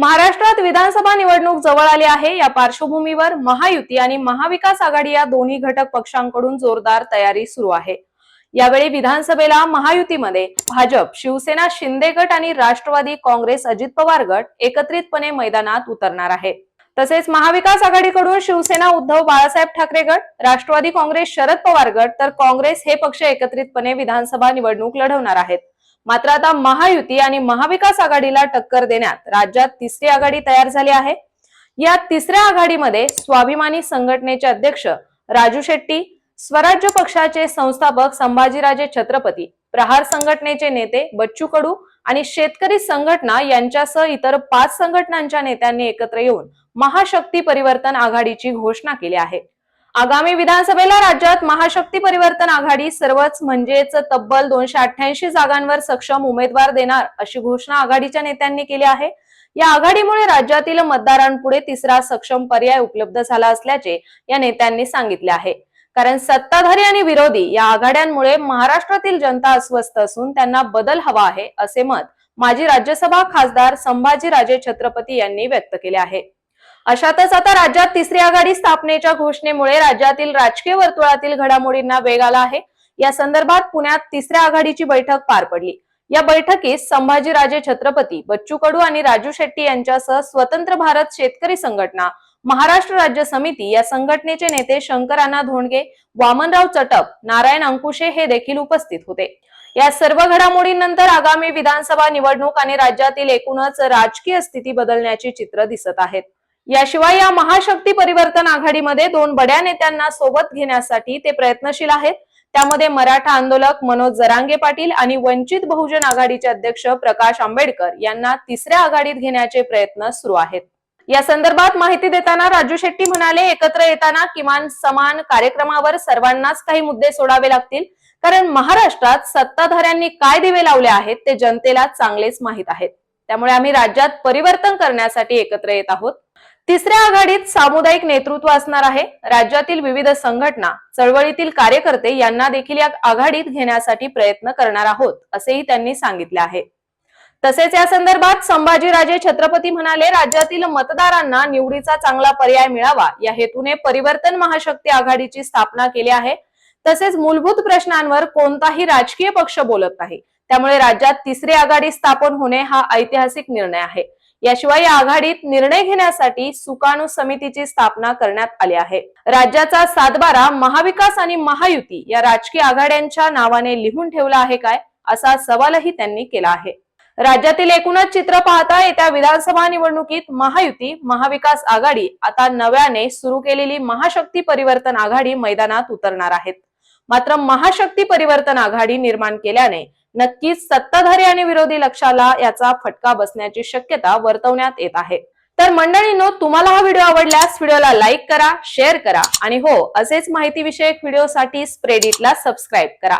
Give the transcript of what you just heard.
महाराष्ट्रात विधानसभा निवडणूक जवळ आली आहे. या पार्श्वभूमीवर महायुती आणि महाविकास आघाडी या दोन्ही घटक पक्षांकडून जोरदार तयारी सुरू आहे. यावेळी विधानसभेला महायुतीमध्ये भाजप शिवसेना शिंदे गट आणि राष्ट्रवादी काँग्रेस अजित पवार गट एकत्रितपणे मैदानात उतरणार आहे. तसेच महाविकास आघाडीकडून शिवसेना उद्धव बाळासाहेब ठाकरे गट राष्ट्रवादी काँग्रेस शरद पवार गट तर काँग्रेस हे पक्ष एकत्रितपणे विधानसभा निवडणूक लढवणार आहेत. मात्र आता महायुती आणि महाविकास आघाडीला टक्कर देण्यात राज्यात तिसरी आघाडी तयार झाली आहे. या तिसऱ्या आघाडीमध्ये स्वाभिमानी संघटनेचे अध्यक्ष राजू शेट्टी स्वराज्य पक्षाचे संस्थापक संभाजीराजे छत्रपती प्रहार संघटनेचे नेते बच्चू कडू आणि शेतकरी संघटना यांच्यासह इतर पाच संघटनांच्या नेत्यांनी एकत्र येऊन महाशक्ती परिवर्तन आघाडीची घोषणा केली आहे. आगामी विधानसभेला राज्यात महाशक्ती परिवर्तन आघाडी सर्वच म्हणजेच तब्बल दोनशे अठ्ठ्याऐंशी जागांवर सक्षम उमेदवार देणार अशी घोषणा आघाडीच्या नेत्यांनी केली आहे. या आघाडीमुळे राज्यातील मतदारांपुढे तिसरा सक्षम पर्याय उपलब्ध झाला असल्याचे या नेत्यांनी सांगितले आहे. कारण सत्ताधारी आणि विरोधी या आघाड्यांमुळे महाराष्ट्रातील जनता अस्वस्थ असून त्यांना बदल हवा आहे असे मत माजी राज्यसभा खासदार संभाजीराजे छत्रपती यांनी व्यक्त केले आहे. अशातच आता राज्यात तिसरी आघाडी स्थापनेच्या घोषणेमुळे राज्यातील राजकीय वर्तुळातील घडामोडींना वेग आला आहे. या संदर्भात पुण्यात तिसऱ्या आघाडीची बैठक पार पडली. या बैठकीत संभाजीराजे छत्रपती बच्चू कडू आणि राजू शेट्टी यांच्यासह स्वतंत्र भारत शेतकरी संघटना महाराष्ट्र राज्य समिती या संघटनेचे नेते शंकराना धोंडगे वामनराव चटप नारायण अंकुशे हे देखील उपस्थित होते. या सर्व घडामोडींनंतर आगामी विधानसभा निवडणूक आणि राज्यातील एकूणच राजकीय स्थिती बदलण्याची चित्र दिसत आहेत. याशिवाय या महाशक्ती परिवर्तन आघाडीमध्ये दोन बड्या नेत्यांना सोबत घेण्यासाठी ते प्रयत्नशील आहेत. त्यामध्ये मराठा आंदोलक मनोज जरांगे पाटील आणि वंचित बहुजन आघाडीचे अध्यक्ष प्रकाश आंबेडकर यांना तिसऱ्या आघाडीत घेण्याचे प्रयत्न सुरू आहेत. या संदर्भात माहिती देताना राजू शेट्टी म्हणाले एकत्र येताना किमान समान कार्यक्रमावर सर्वांनाच काही मुद्दे सोडावे लागतील. कारण महाराष्ट्रात सत्ताधाऱ्यांनी काय दिवे लावले आहेत ते जनतेला चांगलेच माहीत आहेत. त्यामुळे आम्ही राज्यात परिवर्तन करण्यासाठी एकत्र येत आहोत. तिसऱ्या आघाडीत सामुदायिक नेतृत्व असणार आहे. राज्यातील विविध संघटना चळवळीतील कार्यकर्ते यांना देखील या आघाडीत घेण्यासाठी प्रयत्न करणार आहोत असेही त्यांनी सांगितले आहे. तसेच या संदर्भात संभाजीराजे छत्रपती म्हणाले राज्यातील मतदारांना निवडीचा चांगला पर्याय मिळावा. या हेतूने परिवर्तन महाशक्ती आघाडीची स्थापना केली आहे. तसेच मूलभूत प्रश्नांवर कोणताही राजकीय पक्ष बोलत नाही. त्यामुळे राज्यात तिसरी आघाडी स्थापन होणे हा ऐतिहासिक निर्णय आहे. याशिवाय या आघाडीत निर्णय घेण्यासाठी सुकाणू समितीची स्थापना करण्यात आली आहे. राज्याचा सातबारा महाविकास आणि महायुती या राजकीय आघाड्यांच्या नावाने लिहून ठेवला आहे काय? असा सवालही त्यांनी केला आहे. राज्यातील एकूणच चित्र पाहता येत्या विधानसभा निवडणुकीत महायुती महाविकास आघाडी आता नव्याने सुरू केलेली महाशक्ती परिवर्तन आघाडी मैदानात उतरणार आहेत. मात्र महाशक्ती परिवर्तन आघाडी निर्माण केल्याने नक्कीच सत्ताधारी आणि विरोधी लक्षाला याचा फटका बसण्याची शक्यता वर्तवण्यात येत आहे. तर मंडळींनो तुम्हाला हा व्हिडिओ आवडल्यास व्हिडिओला लाईक करा शेअर करा आणि हो असेच माहितीविषयक व्हिडिओसाठी स्प्रेडिटला सबस्क्राईब करा.